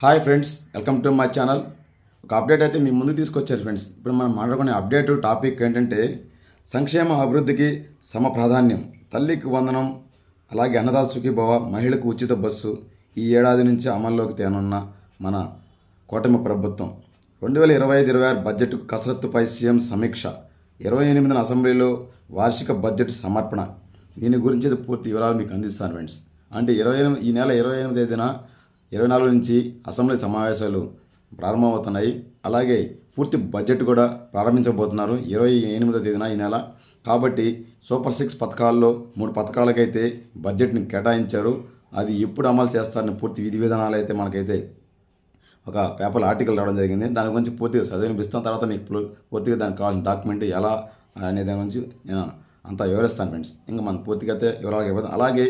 Hi friends welcome to my channel ఒక update అయితే మీ ముందు తీసుకొచ్చారు ఫ్రెండ్స్ ఇప్పుడు మనం మాట్లాడుకునే అప్డేట్ టాపిక్ ఏంటంటే సంక్షేమ అభివృద్ధికి సమ ప్రాధాన్యం. తల్లికి వందనం అలాగే అన్నదాత సుఖీభవ మహిళకు ఉచిత బస్సు ఈ ఏడాది నుంచి అమల్లోకి తేనున్న మన కూటమి ప్రభుత్వం. రెండు వేల ఇరవై ఐదు ఇరవై ఆరు బడ్జెట్కు కసరత్తుపై సీఎం సమీక్ష. ఇరవై ఎనిమిదిన అసెంబ్లీలో వార్షిక బడ్జెట్ సమర్పణ. దీని గురించి పూర్తి వివరాలు మీకు అందిస్తాను ఫ్రెండ్స్ అంటే ఇరవై ఎనిమిది ఈ నెల ఇరవై ఎనిమిది తేదీన ఇరవై నాలుగు నుంచి అసెంబ్లీ సమావేశాలు ప్రారంభమవుతున్నాయి. అలాగే పూర్తి బడ్జెట్ కూడా ప్రారంభించబోతున్నారు. ఇరవై ఎనిమిదో తేదీన ఈ నెల. కాబట్టి సూపర్ సిక్స్ పథకాల్లో మూడు పథకాలకైతే బడ్జెట్ని కేటాయించారు. అది ఎప్పుడు అమలు చేస్తారని పూర్తి విధి విధానాలు అయితే మనకైతే ఒక పేపర్ ఆర్టికల్ రావడం జరిగింది. దాని గురించి పూర్తిగా చదివినిపిస్తాను తర్వాత మీకు పూర్తిగా దానికి కావాల్సిన డాక్యుమెంట్ ఎలా అనే దాని గురించి నేను అంతా వివరిస్తాను ఫ్రెండ్స్. ఇంకా మనం పూర్తిగా అయితే వివరాలు అలాగే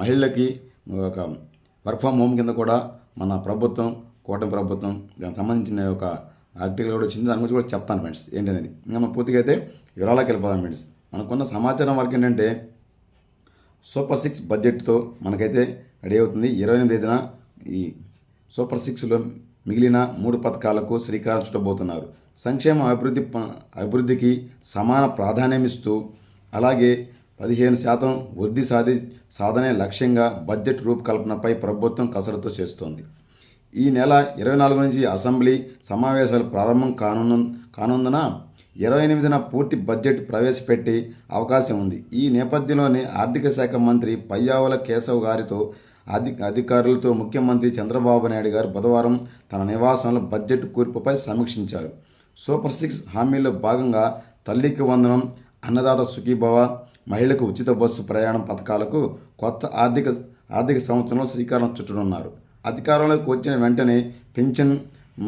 మహిళలకి ఒక వర్క్ ఫ్రమ్ హోమ్ కింద కూడా మన ప్రభుత్వం కూటమి ప్రభుత్వం దానికి సంబంధించిన ఒక ఆర్టికల్ కూడా వచ్చింది. దాని గురించి కూడా చెప్తాను ఫ్రెండ్స్. ఏంటనేది? ఇంకా మనం పూర్తిగా అయితే వివరాలకు వెళ్ళిపోదాం ఫ్రెండ్స్. మనకున్న సమాచారం వరకు ఏంటంటే సూపర్ సిక్స్ బడ్జెట్తో మనకైతే రెడీ అవుతుంది. ఇరవై ఎనిమిది తేదీన ఈ సూపర్ సిక్స్లో మిగిలిన మూడు పథకాలకు శ్రీకారం చుట్టబోతున్నారు. సంక్షేమ అభివృద్ధి ప- అభివృద్ధికి సమాన ప్రాధాన్యమిస్తూ అలాగే పదిహేను శాతం వృద్ధి సాధి సాధనే లక్ష్యంగా బడ్జెట్ రూపకల్పనపై ప్రభుత్వం కసరత్తు చేస్తోంది. ఈ నెల ఇరవై నాలుగు నుంచి అసెంబ్లీ సమావేశాలు ప్రారంభం కానున్న కానుందున ఇరవై ఎనిమిదిన పూర్తి బడ్జెట్ ప్రవేశపెట్టే అవకాశం ఉంది. ఈ నేపథ్యంలోనే ఆర్థిక శాఖ మంత్రి పయ్యావుల కేశవ్ గారితో అధి అధికారులతో ముఖ్యమంత్రి చంద్రబాబు నాయుడు గారు బుధవారం తన నివాసంలో బడ్జెట్ కూర్పుపై సమీక్షించారు. సూపర్ సిక్స్ హామీలో భాగంగా తల్లికి వందనం అన్నదాత సుఖీభవ మహిళలకు ఉచిత బస్సు ప్రయాణం పథకాలకు కొత్త ఆర్థిక ఆర్థిక సంవత్సరంలో శ్రీకారం చుట్టనున్నారు. అధికారంలోకి వచ్చిన వెంటనే పెన్షన్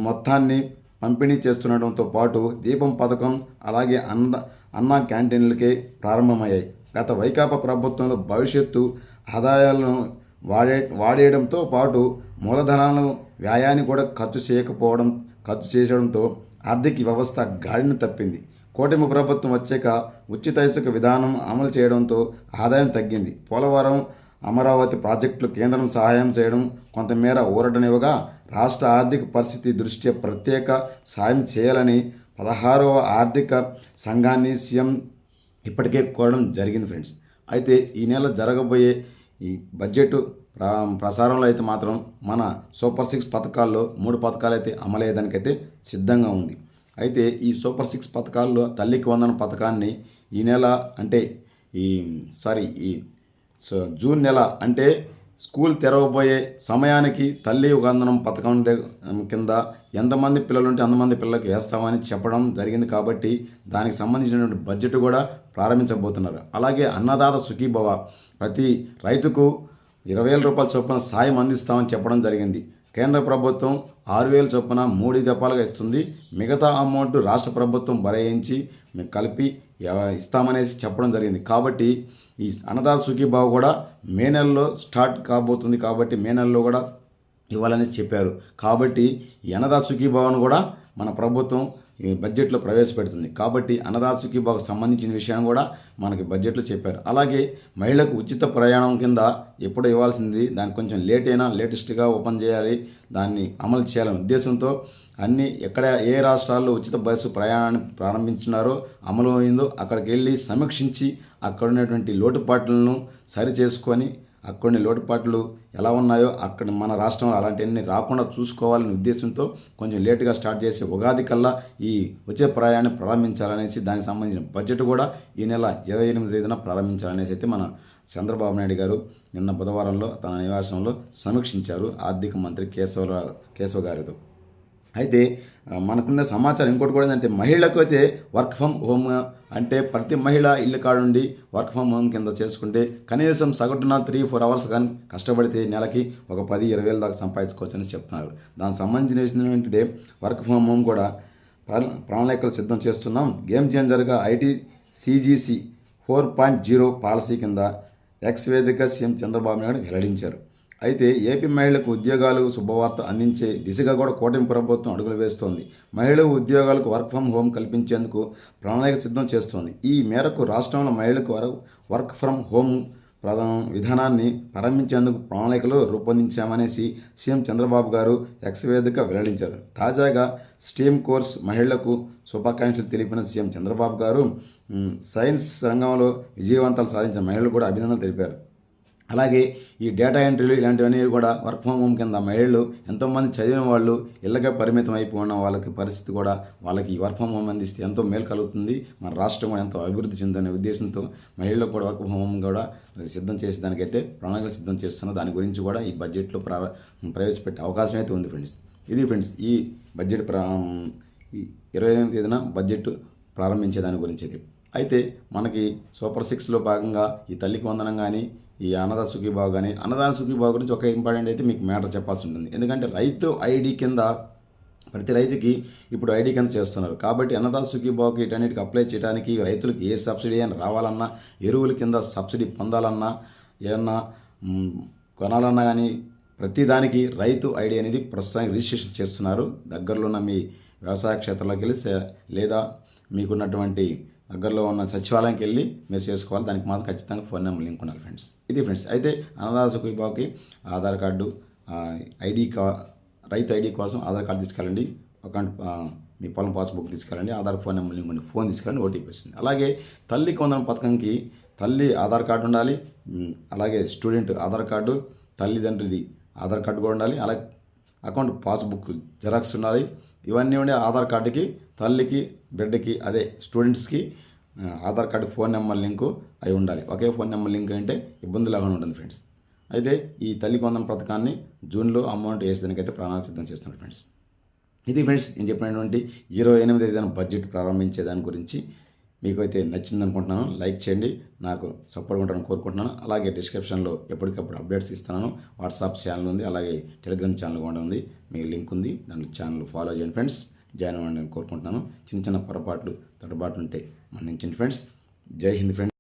మొత్తాన్ని పంపిణీ చేస్తుండటంతో పాటు దీపం పథకం అలాగే అన్న అన్న క్యాంటీన్లకే ప్రారంభమయ్యాయి. గత వైకాపా ప్రభుత్వంలో భవిష్యత్తు ఆదాయాలను వాడే వాడేయడంతో పాటు మూలధనాలను వ్యాయాన్ని కూడా ఖర్చు చేయకపోవడం ఖర్చు చేయడంతో ఆర్థిక వ్యవస్థ గాడిని తప్పింది. కూటమి ప్రభుత్వం వచ్చాక ఉచిత ఇసుక విధానం అమలు చేయడంతో ఆదాయం తగ్గింది. పోలవరం అమరావతి ప్రాజెక్టులు కేంద్రం సహాయం చేయడం కొంతమేర ఊరటనివ్వగా రాష్ట్ర ఆర్థిక పరిస్థితి దృష్ట్యా ప్రత్యేక సాయం చేయాలని పదహారవ ఆర్థిక సంఘాన్ని సీఎం ఇప్పటికే కోరడం జరిగింది ఫ్రెండ్స్. అయితే ఈ నెల జరగబోయే ఈ బడ్జెట్ ప్రసారంలో అయితే మాత్రం మన సూపర్ సిక్స్ పథకాల్లో మూడు పథకాలు అయితే అమలయ్యేదానికైతే సిద్ధంగా ఉంది. అయితే ఈ సూపర్ సిక్స్ పథకాల్లో తల్లికి వందన పథకాన్ని ఈ నెల అంటే ఈ సారీ ఈ సో జూన్ నెల అంటే స్కూల్ తెరవబోయే సమయానికి తల్లి వందనం పథకం కింద ఎంతమంది పిల్లలు ఉంటే అంతమంది పిల్లలకు వేస్తామని చెప్పడం జరిగింది కాబట్టి దానికి సంబంధించినటువంటి బడ్జెట్ కూడా ప్రారంభించబోతున్నారు. అలాగే అన్నదాత సుఖీభవ ప్రతి రైతుకు ఇరవై వేల రూపాయల చొప్పున సాయం అందిస్తామని చెప్పడం జరిగింది. కేంద్ర ప్రభుత్వం ఆరు వేల చొప్పున మూడు దఫాలుగా ఇస్తుంది. మిగతా అమౌంట్ రాష్ట్ర ప్రభుత్వం భరించి మేము కలిపి ఇస్తామనేసి చెప్పడం జరిగింది. కాబట్టి ఈ అన్నదాత సుఖీభావ కూడా మే నెలలో స్టార్ట్ కాబోతుంది కాబట్టి మే నెలలో కూడా ఇవ్వాలని చెప్పారు. కాబట్టి ఈ అన్నదాత సుఖీభావను కూడా మన ప్రభుత్వం ఈ బడ్జెట్లో ప్రవేశపెడుతుంది. కాబట్టి అన్నదాత సుఖీభావకు సంబంధించిన విషయాన్ని కూడా మనకి బడ్జెట్లో చెప్పారు. అలాగే మహిళలకు ఉచిత ప్రయాణం కింద ఎప్పుడు ఇవ్వాల్సింది దానికి కొంచెం లేట్ అయినా లేటెస్ట్గా ఓపెన్ చేయాలి. దాన్ని అమలు చేయాలనే ఉద్దేశంతో అన్ని ఎక్కడ ఏ రాష్ట్రాల్లో ఉచిత బస్సు ప్రయాణాన్ని ప్రారంభించినారో అమలు అయిందో అక్కడికి వెళ్ళి సమీక్షించి అక్కడ ఉన్నటువంటి లోటుపాట్లను సరి చేసుకొని అక్కడి లోటుపాట్లు ఎలా ఉన్నాయో అక్కడ మన రాష్ట్రంలో అలాంటివన్నీ రాకుండా చూసుకోవాలనే ఉద్దేశంతో కొంచెం లేటుగా స్టార్ట్ చేసి ఉగాది కల్లా ఈ వచ్చే ప్రయాణాన్ని ప్రారంభించాలనేసి దానికి సంబంధించిన బడ్జెట్ కూడా ఈ నెల ఇరవై ఎనిమిది తేదీన ప్రారంభించాలనేసి అయితే మన చంద్రబాబు నాయుడు గారు నిన్న బుధవారంలో తన నివాసంలో సమీక్షించారు ఆర్థిక మంత్రి కేశవరావు కేశవ గారితో. అయితే మనకున్న సమాచారం ఇంకోటి కూడా ఏంటంటే మహిళలకు అయితే వర్క్ ఫ్రమ్ హోమ్ అంటే ప్రతి మహిళ ఇల్లు కాడుండి వర్క్ ఫ్రమ్ హోమ్ కింద చేసుకుంటే కనీసం సగటున త్రీ ఫోర్ అవర్స్ కానీ కష్టపడితే నెలకి ఒక పది ఇరవై వేల దాకా సంపాదించుకోవచ్చని చెప్తున్నారు. దానికి సంబంధించిన విషయం ఏంటంటే వర్క్ ఫ్రమ్ హోమ్ కూడా ప్రణాళికలు సిద్ధం చేస్తున్నాం. Game చేంజర్గా IT CGC four point zero policy కింద ఎక్స్ వేదిక సీఎం చంద్రబాబు నాయుడు వెల్లడించారు. అయితే ఏపీ మహిళలకు ఉద్యోగాలు శుభవార్త అందించే దిశగా కూడా కూటమి ప్రభుత్వం అడుగులు వేస్తోంది. మహిళలు ఉద్యోగాలకు వర్క్ ఫ్రం హోమ్ కల్పించేందుకు ప్రణాళిక సిద్ధం చేస్తోంది. ఈ మేరకు రాష్ట్రంలో మహిళలకు వర్క్ ఫ్రమ్ హోమ్ ప్రధాన విధానాన్ని ప్రారంభించేందుకు ప్రణాళికలు రూపొందించామనేసి సీఎం చంద్రబాబు గారు ఎక్స్ వేదిక వెల్లడించారు. తాజాగా స్టీమ్ కోర్స్ మహిళలకు శుభాకాంక్షలు తెలిపిన సీఎం చంద్రబాబు గారు సైన్స్ రంగంలో విజయవంతాలు సాధించిన మహిళలు కూడా అభినందనలు తెలిపారు. అలాగే ఈ డేటా ఎంట్రీలు ఇలాంటివన్నీ కూడా వర్క్ ఫ్రమ్ హోమ్ కింద మహిళలు ఎంతోమంది చదివిన వాళ్ళు ఇళ్ళకే పరిమితం అయిపోయిన వాళ్ళకి పరిస్థితి కూడా వాళ్ళకి ఈ వర్క్ ఫ్రమ్ హోమ్ అందిస్తే ఎంతో మేలు కలుగుతుంది. మన రాష్ట్రం కూడా ఎంతో అభివృద్ధి చెందనే ఉద్దేశంతో మహిళలకు కూడా వర్క్ ఫ్రమ్ హోమ్ కూడా సిద్ధం చేసే దానికైతే ప్రణాళిక సిద్ధం చేస్తున్న దాని గురించి కూడా ఈ బడ్జెట్లో ప్రా ప్రవేశపెట్టే అవకాశం అయితే ఉంది ఫ్రెండ్స్ ఇది ఫ్రెండ్స్ ఈ బడ్జెట్ ప్రా ఇరవై ఎనిమిది తేదీన బడ్జెట్ ప్రారంభించే దాని గురించి ఇది అయితే మనకి సూపర్ సిక్స్లో భాగంగా ఈ తల్లికి వందనం కానీ ఈ అన్నద సుఖీబాబు కానీ అన్నదాన సుఖీబాబు గురించి ఒక ఇంపార్టెంట్ అయితే మీకు మ్యాటర్ చెప్పాల్సి ఉంటుంది. ఎందుకంటే రైతు ఐడి కింద ప్రతి రైతుకి ఇప్పుడు ఐడి కింద చేస్తున్నారు. కాబట్టి అన్నదాత సుఖీబాబుకి ఇటన్నిటికి అప్లై చేయడానికి రైతులకు ఏ సబ్సిడీ అని రావాలన్నా ఎరువుల కింద సబ్సిడీ పొందాలన్నా ఏమన్నా కొనాలన్నా కానీ ప్రతిదానికి రైతు ఐడి అనేది ప్రస్తుతానికి రిజిస్ట్రేషన్ చేస్తున్నారు. దగ్గరలో ఉన్న మీ వ్యవసాయ క్షేత్రంలోకి వెళ్ళి లేదా మీకున్నటువంటి దగ్గరలో ఉన్న సచివాలయంకి వెళ్ళి మీరు చేసుకోవాలి. దానికి మాత్రం ఖచ్చితంగా ఫోన్ నెంబర్ లింక్ ఉండాలి ఫ్రెండ్స్. ఇది ఫ్రెండ్స్. అయితే అన్నదాస సుఖీబాబుకి ఆధార్ కార్డు ఐడి కా రైతు ఐడి కోసం ఆధార్ కార్డు తీసుకెళ్ళండి. అకౌంట్ మీ పొలం పాస్బుక్ తీసుకెళ్ళండి. ఆధార్ ఫోన్ నెంబర్ లింక్ ఉండి ఫోన్ తీసుకెళ్ళండి. ఓటీపీ వస్తుంది అలాగే తల్లి కొందరం పథకంకి తల్లి ఆధార్ కార్డు ఉండాలి. అలాగే స్టూడెంట్ ఆధార్ కార్డు తల్లిదండ్రులది ఆధార్ కార్డు కూడా ఉండాలి. అలాగే అకౌంట్ పాస్బుక్ జెరాక్స్ ఉండాలి ఇవన్నీ ఉండే ఆధార్ కార్డుకి తల్లికి బిడ్డకి అదే స్టూడెంట్స్కి Aadhaar card phone number link అవి ఉండాలి. ఒకే ఫోన్ నెంబర్ లింక్ అంటే ఇబ్బంది లాగానే ఉంటుంది ఫ్రెండ్స్. అయితే ఈ తల్లి కొందం పథకాన్ని జూన్లో అమౌంట్ వేసేదానికైతే ప్రణాళిక సిద్ధం చేస్తున్నారు ఫ్రెండ్స్. ఇది ఫ్రెండ్స్ నేను చెప్పినటువంటి ఇరవై ఎనిమిది ఐదున బడ్జెట్ ప్రారంభించే దాని గురించి మీకు అయితే నచ్చింది అనుకుంటున్నాను లైక్ చేయండి. నాకు సపోర్ట్ ఉంటానని కోరుకుంటున్నాను. అలాగే డిస్క్రిప్షన్లో ఎప్పటికప్పుడు అప్డేట్స్ ఇస్తున్నాను వాట్సాప్ ఛానల్ ఉంది అలాగే టెలిగ్రామ్ ఛానల్ కూడా ఉంది. మీకు లింక్ ఉంది దాని ఛానల్ ఫాలో చేయండి ఫ్రెండ్స్. జాయిన్ అవ్వండి కోరుకుంటున్నాను. చిన్న చిన్న పొరపాట్లు తడబాట్లు ఉంటే మన్నించండి ఫ్రెండ్స్. జై హింద్ ఫ్రెండ్స్.